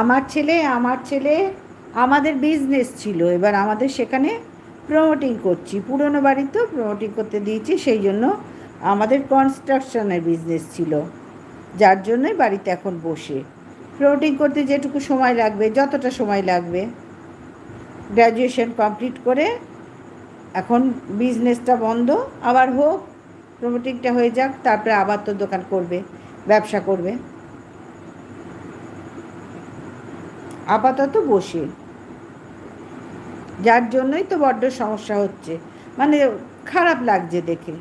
আমার ছেলে আমার ছেলে, আমাদের বিজনেস ছিল। এবার আমাদের সেখানে প্রমোটিং করছি। পুরনো বাড়িতেও প্রমোটিং করতে দিয়েছি, সেই জন্য আমাদের কনস্ট্রাকশনের বিজনেস ছিল। যার জন্যই বাড়িতে এখন বসে। প্রমোটিং করতে যেটুকু সময় লাগবে, যতটা সময় লাগবে গ্র্যাজুয়েশন কমপ্লিট করে এখন বিজনেসটা বন্ধ। আবার হোক প্রমোটিংটা হয়ে যাক, তারপরে আবার তো দোকান করবে, ব্যবসা করবে। আপাতত বসে। যার জন্যই তো বড্ড সমস্যা হচ্ছে। মানে খারাপ লাগছে দেখে।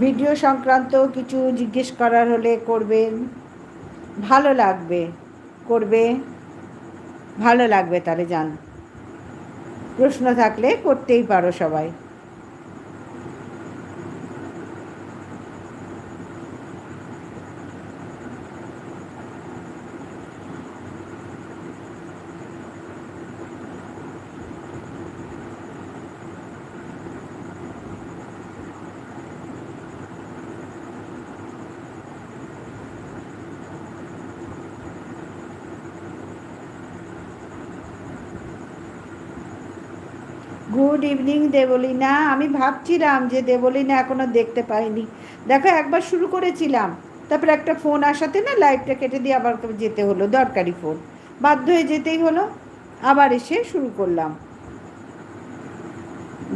ভিডিও সংক্রান্ত কিছু জিজ্ঞেস করার হলে করবেন ভালো লাগবে। করবে। ভালো লাগবে তাহলে যান প্রশ্ন থাকলে করতেই পারো সবাই। গুড ইভিনিং দেবলীনা আমি ভাবছিলাম যে দেবলীনা এখনও দেখতে পাইনি। দেখো, একবার শুরু করেছিলাম। তারপরে একটা ফোন আসাতে না লাইভটা কেটে দিয়ে আবার যেতে হলো, দরকারি ফোন বাধ্য হয়ে যেতেই হলো। আবার এসে শুরু করলাম।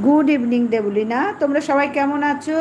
গুড ইভিনিং দেবলীনা তোমরা সবাই কেমন আছো?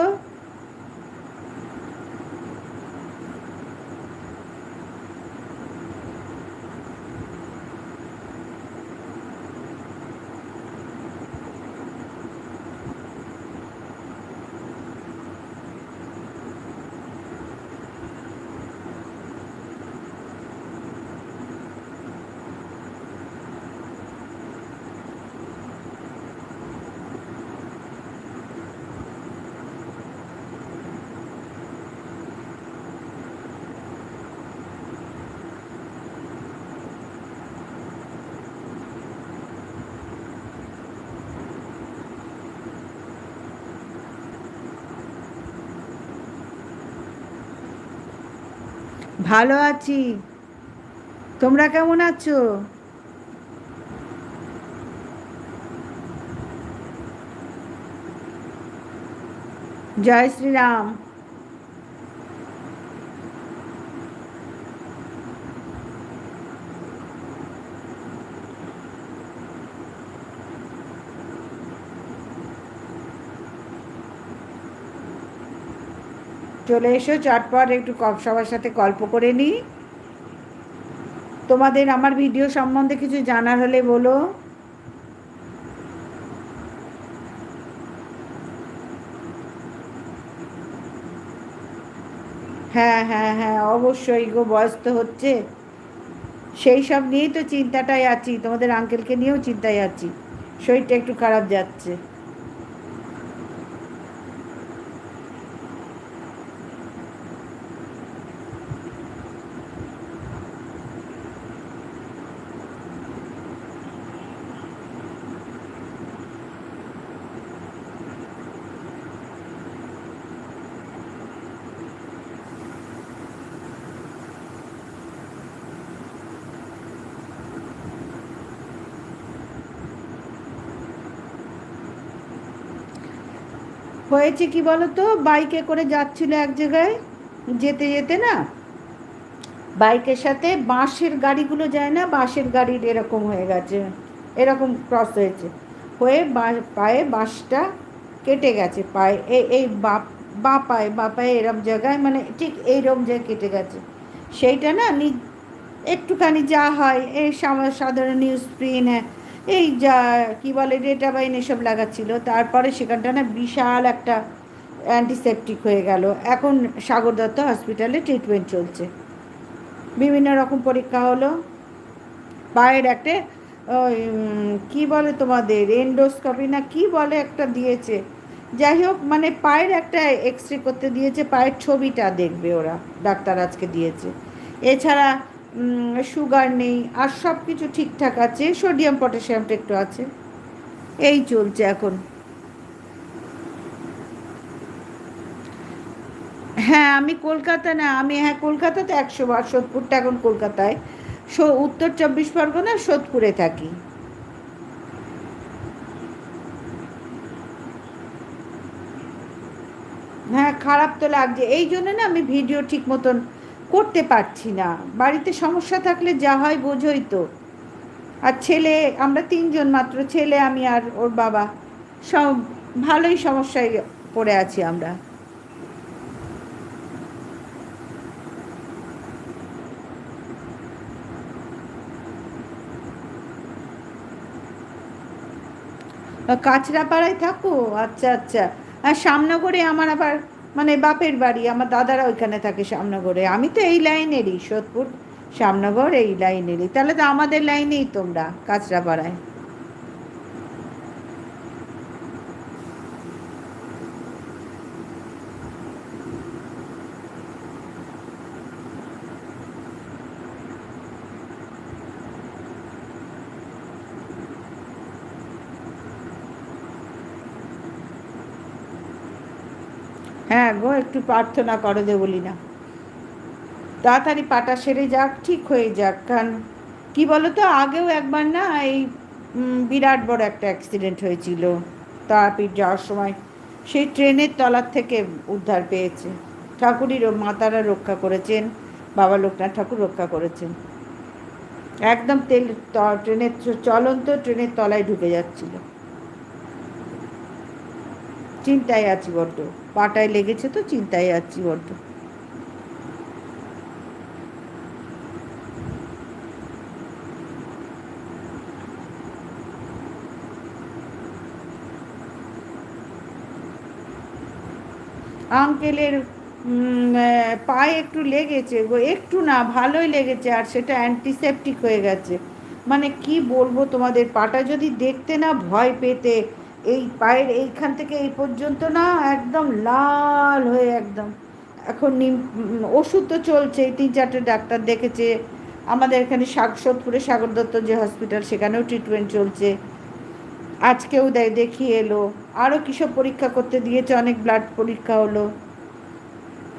ভালো আছি। তোমরা কেমন আছো? জয় শ্রীরাম। চলে এসো চটপট একটু সবার সাথে গল্প করে নিই। তোমাদের আমার ভিডিও সম্বন্ধে কিছু জানার হলে বলো। হ্যাঁ হ্যাঁ হ্যাঁ অবশ্যই গো, বয়স তো হচ্ছে। সেই সব নিয়েই তো চিন্তাটাই আছি, তোমাদের আঙ্কেলকে নিয়েও চিন্তায় আছি। শরীরটা একটু খারাপ যাচ্ছে। হয়েছে কি বলতো? বাইকে করে যাচ্ছিল এক জায়গায়, যেতে যেতে না, বাইকের সাথে বাঁশের গাড়িগুলো যায় না, বাঁশের গাড়ির এরকম হয়ে গেছে, এরকম ক্রস হয়েছে, হয়ে পায়ে বাঁশটা কেটে গেছে, পায়ে, এই এই বা পায়ে বা পায়ে এরম জায়গায় মানে ঠিক এইরকম জায়গায় কেটে গেছে, সেইটা না নি, একটুখানি যা হয়, এই সাধারণ নিউজ হ্যাঁ এই যা, কী বলে, ডেটাবাইন এসব লাগাচ্ছিল। তারপরে সেখানটা না বিশাল একটা অ্যান্টিসেপটিক হয়ে গেল। এখন সাগর দত্ত হসপিটালে ট্রিটমেন্ট চলছে। বিভিন্ন রকম পরীক্ষা হলো। পায়ের একটা, ওই কী বলে তোমাদের এন্ডোস্কপি না কি বলে একটা দিয়েছে। যাই হোক মানে পায়ের একটা এক্স রে করতে দিয়েছে, পায়ের ছবিটা দেখবে ওরা, ডাক্তার আজকে দিয়েছে। এছাড়া সুগার নেই, আর সব কিছু ঠিকঠাক আছে সোডিয়াম পটাশিয়ামটা একটু আছে। এই চলছে এখন। হ্যাঁ আমি কলকাতা না, আমি হ্যাঁ কলকাতাতে একশো বার, সোদপুরটা এখন কলকাতায়। উত্তর চব্বিশ পরগনা, সোদপুরে থাকি। হ্যাঁ খারাপ তো লাগছে। এই জন্য না আমি ভিডিও ঠিক মতন করতে পারছি না। বাড়িতে সমস্যা থাকলে যা হয় বোঝই তো। আর ছেলে, আমরা তিনজন মাত্র, ছেলে, আমি আর ওর বাবা, সব ভালোই সমস্যায় পড়ে আছি আমরা। কাঁচরাপাড়ায় থাকো? আচ্ছা আচ্ছা। আর সামনগরে আমার আবার মানে বাপের বাড়ি, আমার দাদারা ওইখানে থাকে শ্যামনগরে। আমি তো এই লাইনেরই, সোদপুর, শ্যামনগর এই লাইনেরই। তাহলে তো আমাদের লাইনেই তোমরা, কাঁচরাপাড়ায়। হ্যাঁ গো, একটু প্রার্থনা করো দে বলি না তাড়াতাড়ি পাটা সেরে যাক, ঠিক হয়ে যাক। কারণ কী বলো তো আগেও একবার না এই বিরাট বড় একটা অ্যাক্সিডেন্ট হয়েছিল। তারাপীঠ যাওয়ার সময় সেই ট্রেনের তলার থেকে উদ্ধার পেয়েছে। ঠাকুরই মাতারা রক্ষা করেছেন, বাবা লোকনাথ ঠাকুর রক্ষা করেছেন। একদম তেল ট্রেনের চলন্ত ট্রেনের তলায় ঢুকে যাচ্ছিল। চিন্তায় আছি বড্ড। পাটায় লেগেছে তো, চিন্তায় আছি বড্ড। আঙ্কেলের পায়ে একটু লেগেছে গো, একটু না, ভালোই লেগেছে, আর সেটা অ্যান্টিসেপটিক হয়ে গেছে। মানে কি বলব তোমাদের, পাটা যদি দেখতে না ভয় পেতে এই পায়ের এইখান থেকে এই পর্যন্ত না একদম লাল হয়ে একদম। এখন নিম ওষুধ তো চলছে তিন চারটে ডাক্তার দেখেছে। আমাদের এখানে সোদপুরে সাগর দত্ত যে হসপিটাল সেখানেও ট্রিটমেন্ট চলছে। আজকেও দেয় দেখিয়ে এলো। আরও কিসব পরীক্ষা করতে দিয়েছে, অনেক ব্লাড পরীক্ষা হলো।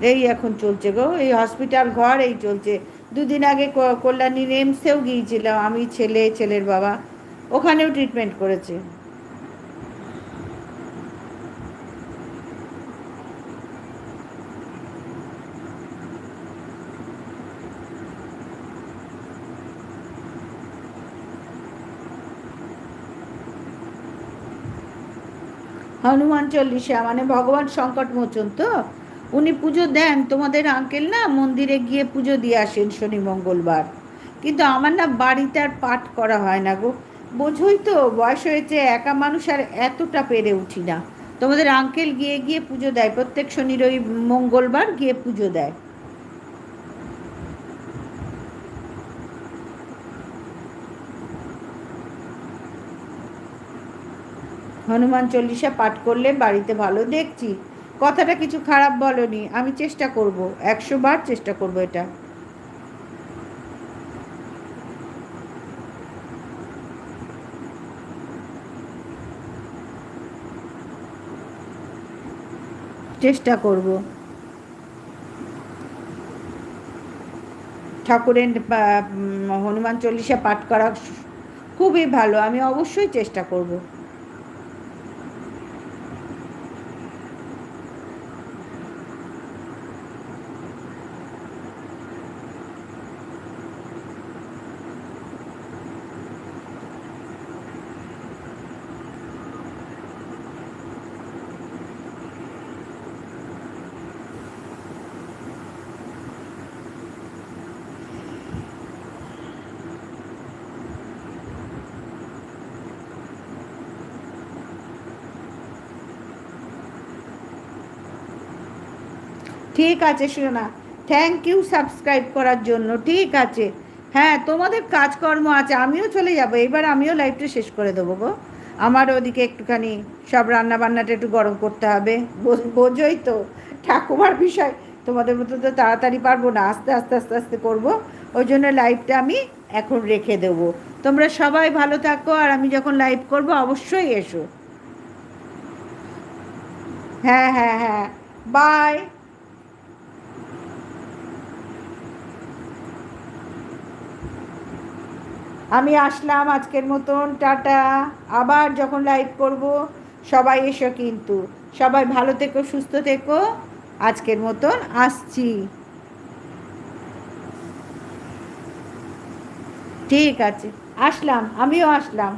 এই এখন চলছে গো, এই হসপিটাল ঘর এই চলছে। দুদিন আগে ক- কল্যাণীর এমসেও গিয়েছিলাম আমি ছেলে, ছেলের বাবা। ওখানেও ট্রিটমেন্ট করেছে। হনুমান চল্লিশা মানে ভগবান সংকট মোচন তো। উনি পুজো দেন, তোমাদের আঙ্কেল না মন্দিরে গিয়ে পুজো দিয়ে আসেন শনি মঙ্গলবার। কিন্তু আমার না বাড়িতে আর পাঠ করা হয় না গো। বোঝই তো, বয়স হয়েছে, একা মানুষ আর এতটা পেরে উঠি না। তোমাদের আঙ্কেল গিয়ে গিয়ে পুজো দেয়, প্রত্যেক শনির ওই মঙ্গলবার গিয়ে পুজো দেয়। হনুমান চল্লিশা পাঠ করলে বাড়িতে ভালো দেখছি। কথাটা কিছু খারাপ বলনি, আমি চেষ্টা করব, একশো বার চেষ্টা করব এটা। চেষ্টা করব। ঠাকুরের হনুমান চল্লিশা পাঠ করা খুবই ভালো, আমি অবশ্যই চেষ্টা করব। ঠিক আছে শোনা থ্যাংক ইউ সাবস্ক্রাইব করার জন্য। ঠিক আছে। হ্যাঁ তোমাদের কাজকর্ম আছে, আমিও চলে যাব। এবার আমিও লাইভটা শেষ করে দেবো গো। আমার ওদিকে একটুখানি সব রান্না বান্নাটা একটু গরম করতে হবে। বোঝোই তো। ঠাকুমার বিষয়। তোমাদের মতো তো তাড়াতাড়ি পারব না। আস্তে আস্তে আস্তে আস্তে করব। ওই জন্য লাইভটা আমি এখন রেখে দেবো। তোমরা সবাই ভালো থাকো, আর আমি যখন লাইভ করব, অবশ্যই এসো। হ্যাঁ হ্যাঁ হ্যাঁ। বাই আমি আসলাম আজকের মতন, টাটা। আবার যখন লাইভ করব, সবাই এসো কিন্তু। সবাই ভালো থেকো, সুস্থ থেকো। আজকের মতন আসছি। ঠিক আছে, আসলাম, আমিও আসলাম।